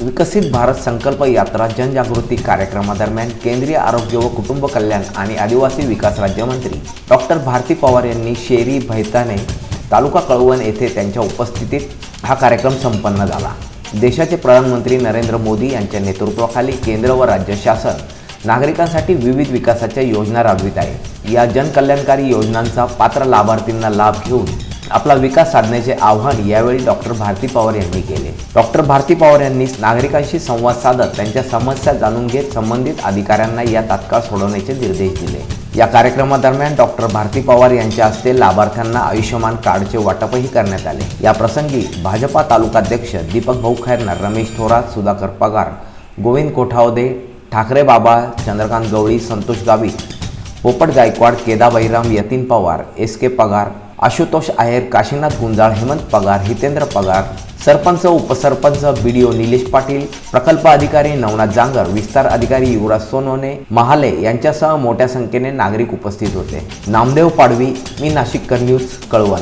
विकसित भारत संकल्प यात्रा जनजागृती कार्यक्रमादरम्यान केंद्रीय आरोग्य व कुटुंब कल्याण आणि आदिवासी विकास राज्यमंत्री डॉक्टर भारती पवार यांनी शेरी भैताने तालुका कळवण येथे त्यांच्या उपस्थितीत हा कार्यक्रम संपन्न झाला. देशाचे प्रधानमंत्री नरेंद्र मोदी यांच्या नेतृत्वाखाली केंद्र व राज्य शासन नागरिकांसाठी विविध विकासाच्या योजना राबवित आहे. या जनकल्याणकारी योजनांचा पात्र लाभार्थींना लाभ घेऊन आपला विकास साधण्याचे आव्हान यावेळी डॉक्टर भारती पवार यांनी केले. डॉक्टर भारती पवार यांनी नागरिकांशी संवाद साधत त्यांच्या समस्या जाणून घेत संबंधित अधिकाऱ्यांना या तात्काळ सोडवण्याचे निर्देश दिले. या कार्यक्रमादरम्यान डॉक्टर भारती पवार यांच्या हस्ते लाभार्थ्यांना आयुष्यमान कार्डचे वाटपही करण्यात आले. या प्रसंगी भाजपा तालुकाध्यक्ष दीपक भाऊ खैरनार रमेश थोरात सुधाकर पगार गोविंद कोठावदे ठाकरे बाबा चंद्रकांत गवळी संतोष गावित पोपट गायकवाड केदा बैराम यतीन पवार एस के पगार आशुतोष आहेर काशीनाथ गुंजाळ हेमंत पगार हितेंद्र पगार सरपंच उपसरपंच बीडीओ निलेश पाटील प्रकल्प अधिकारी नवनाथ जांगर विस्तार अधिकारी युवराज सोनवणे महाले यांच्यासह मोठ्या संख्येने नागरिक उपस्थित होते. नामदेव पाडवी मी नाशिककर न्यूज कळवण.